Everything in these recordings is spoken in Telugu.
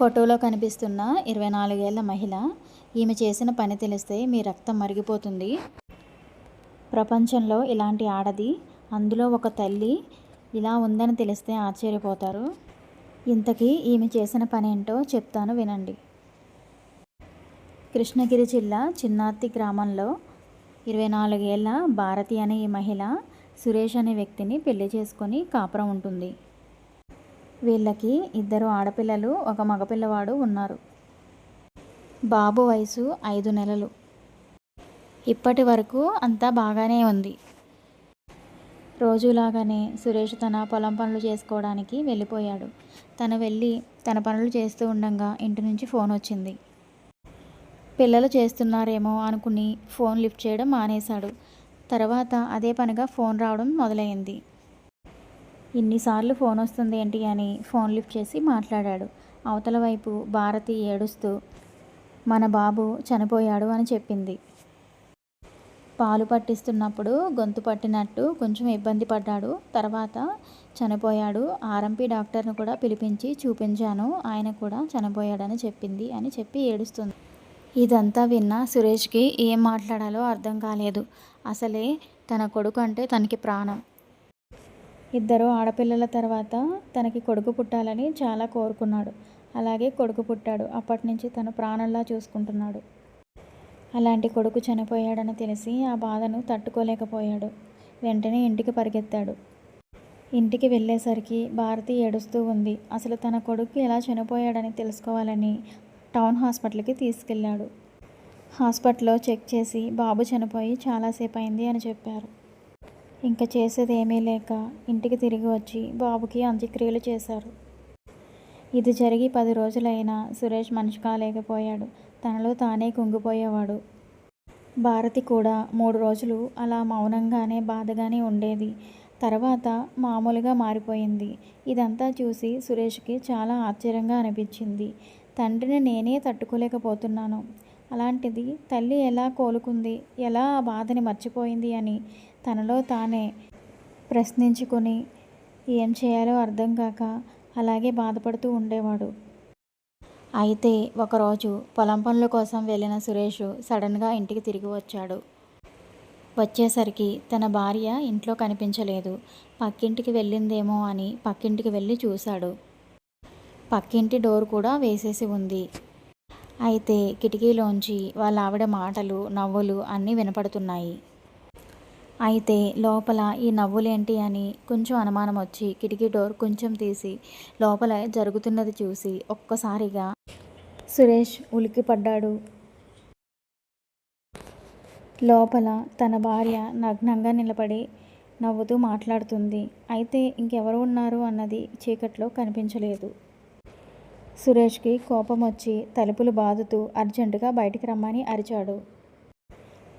ఫోటోలో కనిపిస్తున్న ఇరవై నాలుగేళ్ళ మహిళ ఈమె చేసిన పని తెలిస్తే మీ రక్తం మరిగిపోతుంది. ప్రపంచంలో ఇలాంటి ఆడది అందులో ఒక తల్లి ఇలా ఉందని తెలిస్తే ఆశ్చర్యపోతారు. ఇంతకీ ఈమె చేసిన పని ఏంటో చెప్తాను వినండి. కృష్ణగిరి జిల్లా చిన్నార్తి గ్రామంలో ఇరవై నాలుగేళ్ళ భారతి అనే ఈ మహిళ సురేష్ అనే వ్యక్తిని పెళ్ళి చేసుకొని కాపురం ఉంటుంది. వీళ్ళకి ఇద్దరు ఆడపిల్లలు ఒక మగపిల్లవాడు ఉన్నారు. బాబు వయసు ఐదు నెలలు. ఇప్పటి వరకు అంతా బాగానే ఉంది. రోజులాగానే సురేష్ తన పొలం పనులు చేసుకోవడానికి వెళ్ళిపోయాడు. తను వెళ్ళి తన పనులు చేస్తూ ఉండగా ఇంటి నుంచి ఫోన్ వచ్చింది. పిల్లలు చేస్తున్నారేమో అనుకుని ఫోన్ లిఫ్ట్ చేయడం మానేశాడు. తర్వాత అదే పనిగా ఫోన్ రావడం మొదలైంది. ఇన్నిసార్లు ఫోన్ వస్తుంది ఏంటి అని ఫోన్ లిఫ్ట్ చేసి మాట్లాడాడు. అవతల వైపు భారతి ఏడుస్తూ మన బాబు చనిపోయాడు అని చెప్పింది. పాలు పట్టిస్తున్నప్పుడు గొంతు పట్టినట్టు కొంచెం ఇబ్బంది పడ్డాడు. తర్వాత చనిపోయాడు. ఆర్ఎంపీ డాక్టర్ను కూడా పిలిపించి చూపించాను. ఆయన కూడా చనిపోయాడని చెప్పింది అని చెప్పి ఏడుస్తుంది. ఇదంతా విన్న సురేష్కి ఏం మాట్లాడాలో అర్థం కాలేదు. అసలే తన కొడుకు అంటే తనకి ప్రాణం. ఇద్దరు ఆడపిల్లల తర్వాత తనకి కొడుకు పుట్టాలని చాలా కోరుకున్నాడు. అలాగే కొడుకు పుట్టాడు. అప్పటి నుంచి తను ప్రాణంలా చూసుకుంటున్నాడు. అలాంటి కొడుకు చనిపోయాడని తెలిసి ఆ బాధను తట్టుకోలేకపోయాడు. వెంటనే ఇంటికి పరిగెత్తాడు. ఇంటికి వెళ్ళేసరికి భారతి ఏడుస్తూ ఉంది. అసలు తన కొడుకు ఎలా చనిపోయాడని తెలుసుకోవాలని టౌన్ హాస్పిటల్కి తీసుకెళ్ళాడు. హాస్పిటల్లో చెక్ చేసి బాబు చనిపోయి చాలాసేపు అయింది అని చెప్పారు. ఇంకా చేసేది ఏమీ లేక ఇంటికి తిరిగి వచ్చి బాబుకి అంత్యక్రియలు చేశారు. ఇది జరిగి పది రోజులైనా సురేష్ మనిషి కాలేకపోయాడు. తనలో తానే కుంగిపోయేవాడు. భారతి కూడా మూడు రోజులు అలా మౌనంగానే బాధగానే ఉండేది. తర్వాత మామూలుగా మారిపోయింది. ఇదంతా చూసి సురేష్కి చాలా ఆశ్చర్యంగా అనిపించింది. తండ్రిని నేనే తట్టుకోలేకపోతున్నాను. అలాంటిది తల్లి ఎలా కోలుకుంది? ఎలా ఆ బాధని మర్చిపోయింది అని తనలో తానే ప్రశ్నించుకొని ఏం చేయాలో అర్థం కాక అలాగే బాధపడుతూ ఉండేవాడు. అయితే ఒకరోజు పొలం పనుల కోసం వెళ్ళిన సురేష్ సడన్గా ఇంటికి తిరిగి వచ్చాడు. వచ్చేసరికి తన భార్య ఇంట్లో కనిపించలేదు. పక్కింటికి వెళ్ళిందేమో అని పక్కింటికి వెళ్ళి చూశాడు. పక్కింటి డోర్ కూడా వేసేసి ఉంది. అయితే కిటికీలోంచి వాళ్ళ ఆవిడ మాటలు నవ్వులు అన్నీ వినపడుతున్నాయి. అయితే లోపల ఈ నవ్వులేంటి అని కొంచెం అనుమానం వచ్చి కిటికీ డోర్ కొంచెం తీసి లోపల జరుగుతున్నది చూసి ఒక్కసారిగా సురేష్ ఉలికిపడ్డాడు లోపల తన భార్య నగ్నంగా నిలబడి నవ్వుతూ మాట్లాడుతుంది. అయితే ఇంకెవరు ఉన్నారు అన్నది చీకట్లో కనిపించలేదు. సురేష్కి కోపం వచ్చి తలుపులు బాదుతూ అర్జెంటుగా బయటికి రమ్మని అరిచాడు.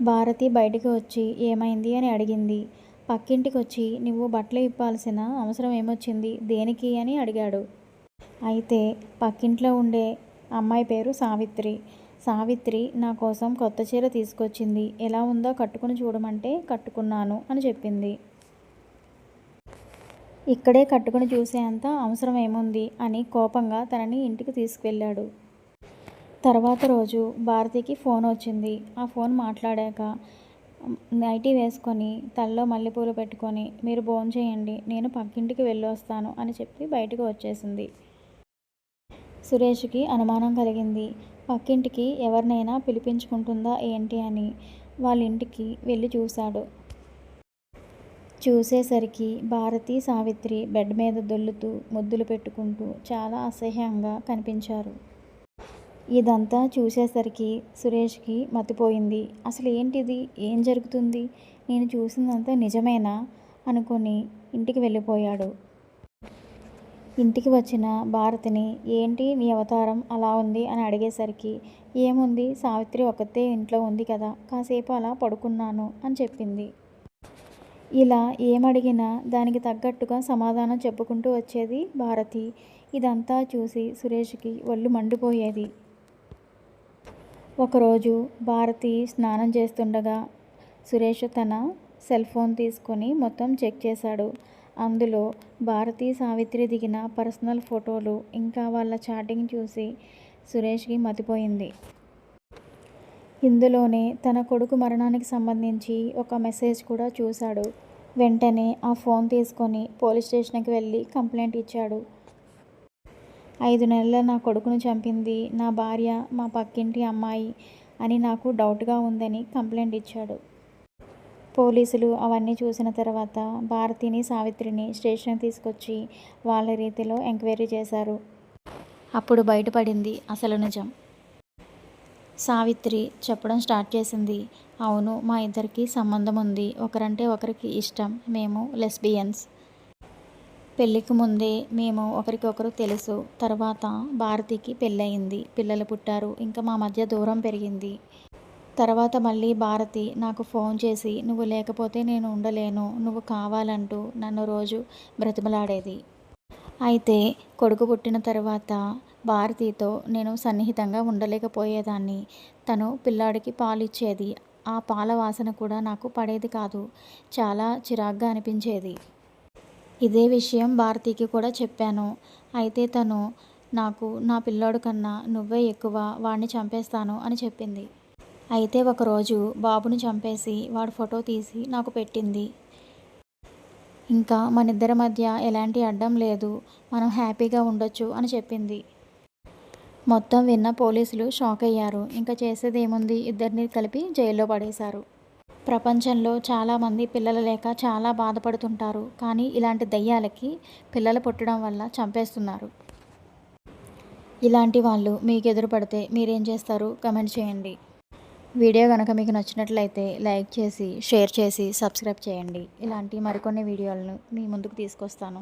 భారతి బయటికి వచ్చి ఏమైంది అని అడిగింది. పక్కింటికి వచ్చి నువ్వు బట్టలు ఇప్పాల్సిన అవసరం ఏమొచ్చింది? దేనికి? అని అడిగాడు. అయితే పక్కింట్లో ఉండే అమ్మాయి పేరు సావిత్రి. సావిత్రి నా కోసం కొత్త చీర తీసుకొచ్చింది. ఎలా ఉందో కట్టుకుని చూడమంటే కట్టుకున్నాను అని చెప్పింది. ఇక్కడే కట్టుకుని చూసేంత అవసరం ఏముంది? అని కోపంగా తనని ఇంటికి తీసుకువెళ్ళాడు. తర్వాత రోజు భారతికి ఫోన్ వచ్చింది. ఆ ఫోన్ మాట్లాడాక నైటీ వేసుకొని తలలో మల్లెపూలు పెట్టుకొని మీరు ఫోన్ చేయండి నేను పక్కింటికి వెళ్ళి వస్తాను అని చెప్పి బయటకు వచ్చేసింది. సురేష్కి అనుమానం కలిగింది. పక్కింటికి ఎవరినైనా పిలిపించుకుంటుందా ఏంటి అని వాళ్ళ ఇంటికి వెళ్ళి చూశాడు. చూసేసరికి భారతి సావిత్రి బెడ్ మీద దొల్లుతూ ముద్దులు పెట్టుకుంటూ చాలా అసహ్యంగా కనిపించారు. ఇదంతా చూసేసరికి సురేష్కి మతిపోయింది. అసలు ఏంటిది? ఏం జరుగుతుంది? నేను చూసిందంతా నిజమేనా? అనుకొని ఇంటికి వెళ్ళిపోయాడు. ఇంటికి వచ్చిన భారతిని ఏంటి నీ అవతారం అలా ఉంది? అని అడిగేసరికి ఏముంది? సావిత్రి ఒకతే ఇంట్లో ఉంది కదా కాసేపు అలా పడుకున్నాను అని చెప్పింది. ఇలా ఏమడిగినా దానికి తగ్గట్టుగా సమాధానం చెప్పుకుంటూ వచ్చేది భారతి. ఇదంతా చూసి సురేష్కి ఒళ్ళు మండిపోయేది. ఒకరోజు భారతి స్నానం చేస్తుండగా సురేష్ తన సెల్ ఫోన్ తీసుకొని మొత్తం చెక్ చేశాడు. అందులో భారతి సావిత్రి దిగిన పర్సనల్ ఫోటోలు ఇంకా వాళ్ళ చాటింగ్ చూసి సురేష్కి మతిపోయింది. ఇందులోనే తన కొడుకు మరణానికి సంబంధించి ఒక మెసేజ్ కూడా చూశాడు. వెంటనే ఆ ఫోన్ తీసుకొని పోలీస్ స్టేషన్కి వెళ్ళి కంప్లైంట్ ఇచ్చాడు. ఐదు నెలల నా కొడుకును చంపింది. నా భార్య మా పక్కింటి అమ్మాయి అని నాకు డౌట్గా ఉందని కంప్లైంట్ ఇచ్చాడు. పోలీసులు అవన్నీ చూసిన తర్వాత భారతిని సావిత్రిని స్టేషన్కి తీసుకొచ్చి వాళ్ళ రీతిలో ఎంక్వైరీ చేశారు. అప్పుడు బయటపడింది అసలు నిజం. సావిత్రి చెప్పడం స్టార్ట్ చేసింది అవును మా ఇద్దరికి సంబంధం ఉంది. ఒకరంటే ఒకరికి ఇష్టం. మేము లెస్బియన్స్. పెళ్ళికి ముందే మేము ఒకరికొకరు తెలుసు. తర్వాత భారతికి పెళ్ళయింది. పిల్లలు పుట్టారు. ఇంకా మా మధ్య దూరం పెరిగింది. తర్వాత మళ్ళీ భారతి నాకు ఫోన్ చేసి నువ్వు లేకపోతే నేను ఉండలేను. నువ్వు కావాలంటూ నన్ను రోజు బ్రతిమలాడేది. అయితే కొడుకు పుట్టిన తర్వాత భారతితో నేను సన్నిహితంగా ఉండలేకపోయేదాన్ని. తను పిల్లాడికి పాలు ఇచ్చేది ఆ పాల వాసన కూడా నాకు పడేది కాదు. చాలా చిరాగ్గా అనిపించేది. ఇదే విషయం భారతికి కూడా చెప్పాను. అయితే తను నాకు నా పిల్లోడు కన్నా నువ్వే ఎక్కువ వాడిని చంపేస్తాను అని చెప్పింది. అయితే ఒకరోజు బాబుని చంపేసి వాడు ఫోటో తీసి నాకు పెట్టింది. ఇంకా మన ఇద్దరి మధ్య ఎలాంటి అడ్డం లేదు. మనం హ్యాపీగా ఉండొచ్చు అని చెప్పింది. మొత్తం విన్న పోలీసులు షాక్ అయ్యారు ఇంకా చేసేది ఏముంది ఇద్దరిని కలిపి జైల్లో పడేశారు. ప్రపంచంలో చాలామంది పిల్లలు లేక చాలా బాధపడుతుంటారు. కానీ ఇలాంటి దయ్యాలకి పిల్లలు పుట్టడం వల్ల చంపేస్తున్నారు. ఇలాంటి వాళ్ళు మీకు ఎదురు పడితే మీరేం చేస్తారు? కమెంట్ చేయండి. వీడియో కనుక మీకు నచ్చినట్లయితే లైక్ చేసి షేర్ చేసి సబ్స్క్రైబ్ చేయండి. ఇలాంటి మరికొన్ని వీడియోలను మీ ముందుకు తీసుకొస్తాను.